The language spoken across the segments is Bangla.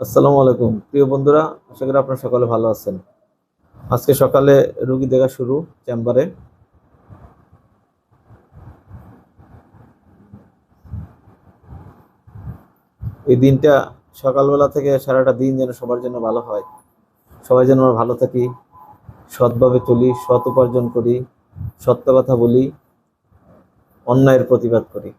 আসসালামু আলাইকুম। প্রিয় বন্ধুরা, আশা করি আপনারা সকলে ভালো আছেন। আজকে সকালে রুগী দেখা শুরু চেম্বারে। এই দিনটা সকালবেলা থেকে সারাটা দিন যেন সবার জন্য ভালো হয়। সবাই যেন আমরা ভালো থাকি, সৎভাবে চলি, সৎ উপার্জন করি, সত্য কথা বলি, অন্যায়ের প্রতিবাদ করি।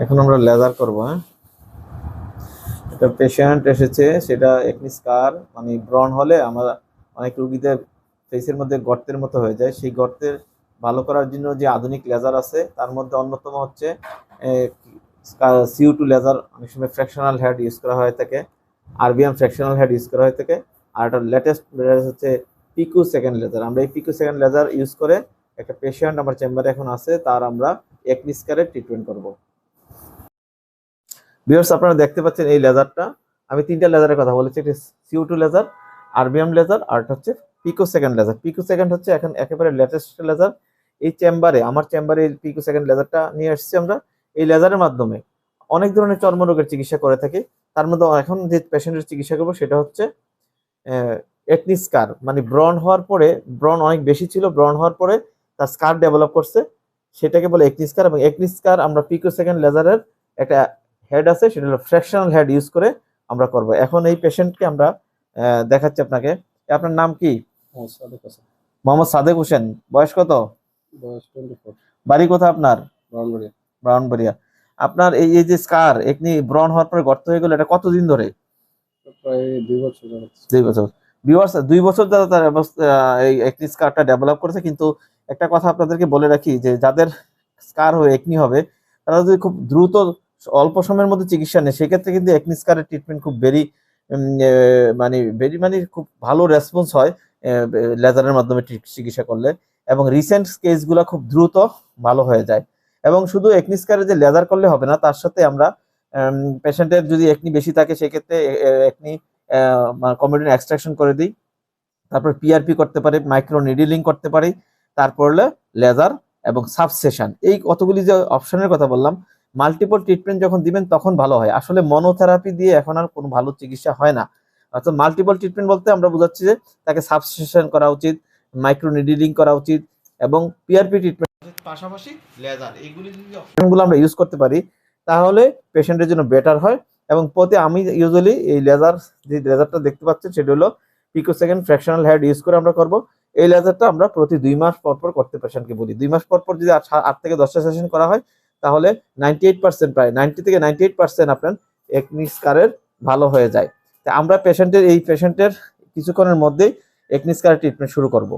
এখন আমরা লেজার করব হ্যাঁ? একটা পেশেন্ট এসেছে, সেটা একনি স্কার মানে ব্রন হলে আমরা অনেক রুগীদের ফেসের মধ্যে গর্তের মতো হয়ে যায়। সেই গর্তের ভালো করার জন্য যে আধুনিক লেজার আছে, তার মধ্যে অন্যতম হচ্ছে সিউ টু লেজার অনেক সময় ফ্র্যাকশনাল হেড ইউজ করা হয়ে থাকে আরবিএম ফ্র্যাকশনাল হেড ইউজ করা হয়ে থাকে আর একটা লেটেস্ট লেজার হচ্ছে পিকু সেকেন্ড লেজার আমরা এই পিকু সেকেন্ড লেজার ইউজ করে একটা পেশেন্ট আমার চেম্বারে এখন আছে, তার আমরা একনি স্কারের ট্রিটমেন্ট করব। ভিউয়ার্স আপনারা দেখতে পাচ্ছেন এই লেজারটা। আমি তিনটা লেজারের কথা বলেছি, একটি CO two laser RBM laser, আর হচ্ছে পিকো সেকেন্ড লেজার। পিকো সেকেন্ড হচ্ছে এখন একেবারে লেটেস্ট লেজার। এই চেম্বারে আমার চেম্বারে পিকো সেকেন্ড লেজারটা নিয়ে এসেছি আমরা। এই লেজারের মাধ্যমে অনেক ধরনের চর্মরোগের চিকিৎসা করে থাকি। তার মধ্যে এখন যে পেশেন্টের চিকিৎসা করব, সেটা হচ্ছে একনি স্কার মানে ব্রন হওয়ার পরে ব্রন অনেক বেশি ছিল ব্রন হওয়ার পরে তার স্কার ডেভেলপ করছে। সেটাকে বলে একনি স্কার এবং একনি স্কার আমরা পিকো সেকেন্ড লেজারের একটা হেড আছে সেটা হলো ফ্র্যাকশনাল হেড ইউজ করে আমরা করব। এখন এই পেশেন্টকে আমরা দেখাচ্ছি আপনাকে। আপনার নাম কি? মোহাম্মদ সাদেক হোসেন। বয়স কত? বাড়ি কোথা আপনার? ব্রাউনবাড়িয়া। ব্রাউনবাড়িয়া। আপনার এই এই যে স্কার একনি ব্রন হওয়ার পরে গর্ত হয়ে গেল এটা কতদিন ধরে? প্রায় দুই বছর দুই বছর। ভিউয়ার্স দুই বছর ধরে তার অবস্থা এই একনি স্কারটা ডেভেলপ করেছে কিন্তু একটা কথা আপনাদেরকে বলে রাখি যে যাদের স্কার হয়ে একনি হবে তারা যদি খুব দ্রুত অল্প সময়ের মধ্যে চিকিৎসা নেয়। সেক্ষেত্রে কিন্তু একনি স্কারের ট্রিটমেন্ট খুব ভেরি মানে ভেরি মানে খুব ভালো রেসপন্স হয় লেজারের মাধ্যমে চিকিৎসা করলে। এবং রিসেন্ট কেসগুলো খুব দ্রুত ভালো হয়ে যায়। এবং শুধু একনি স্কারে যে লেজার করলে হবে না, তার সাথে আমরা পেশেন্টের যদি একনি বেশি থাকে, সেক্ষেত্রে একনি কমেডিন এক্সট্রাকশন করে দিই। তারপর পিআরপি করতে পারি মাইক্রো নিডিলিং করতে পারি। তারপর লেজার এবং সাবসেশন এই কতগুলি যে অপশনের কথা বললাম মাল্টিপল ট্রিটমেন্ট যখন দিবেন তখন ভালো হয়। আসলে মনোথেরাপি দিয়ে এখন আর কোনো ভালো চিকিৎসা হয় না। অর্থাৎ মাল্টিপল ট্রিটমেন্ট বলতে আমরা বোঝাচ্ছি যে তাকে সাবসেশন করা উচিত মাইক্রো নিডিলিং করা উচিত এবং পিআরপি ট্রিটমেন্ট পাশাপাশি লেজার এইগুলি যদি অপশনগুলো আমরা ইউজ করতে পারি তাহলে পেশেন্টের জন্য বেটার হয় এবং প্রতি আমি ইউজুয়ালি এই লেজার যে লেজারটা দেখতে পাচ্ছেন সেটা হলো picosecond fractional head use করে আমরা করব। এই লেজারটা আমরা প্রতি দুই মাস পর পর করতে পেশেন্টকে বলি। দুই মাস পর পর যদি আট থেকে দশটা সেশন করা হয় তাহলে নাইনটি এইট পার্সেন্ট প্রায় নাইনটি থেকে নাইনটি এইট পার্সেন্ট আপনার একনিস্কারের ভালো হয়ে যায়। তা আমরা পেশেন্টের এই পেশেন্টের কিছুক্ষণের মধ্যেই একনিস্কারের ট্রিটমেন্ট শুরু করব।